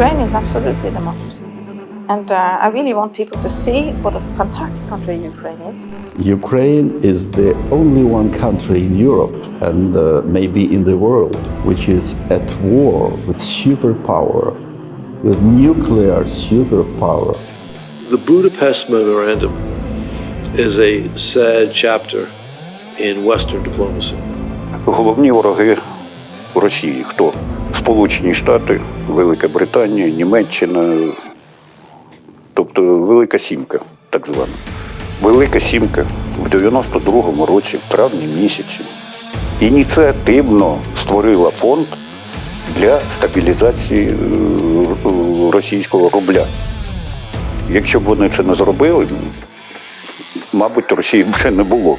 Ukraine is absolutely a democracy. And uh, I really want people to see what a fantastic country Ukraine is. Ukraine is the only one country in Europe and uh, maybe in the world which is at war with superpower, with nuclear superpower. The Budapest Memorandum is a sad chapter in Western diplomacy. Головні вороги Росії хто? Сполучені Штати, Велика Британія, Німеччина, тобто Велика Сімка, так звана. Велика Сімка в 92-му році, в травні місяці, ініціативно створила фонд для стабілізації е, російського рубля. Якщо б вони це не зробили, мабуть, Росії вже не було.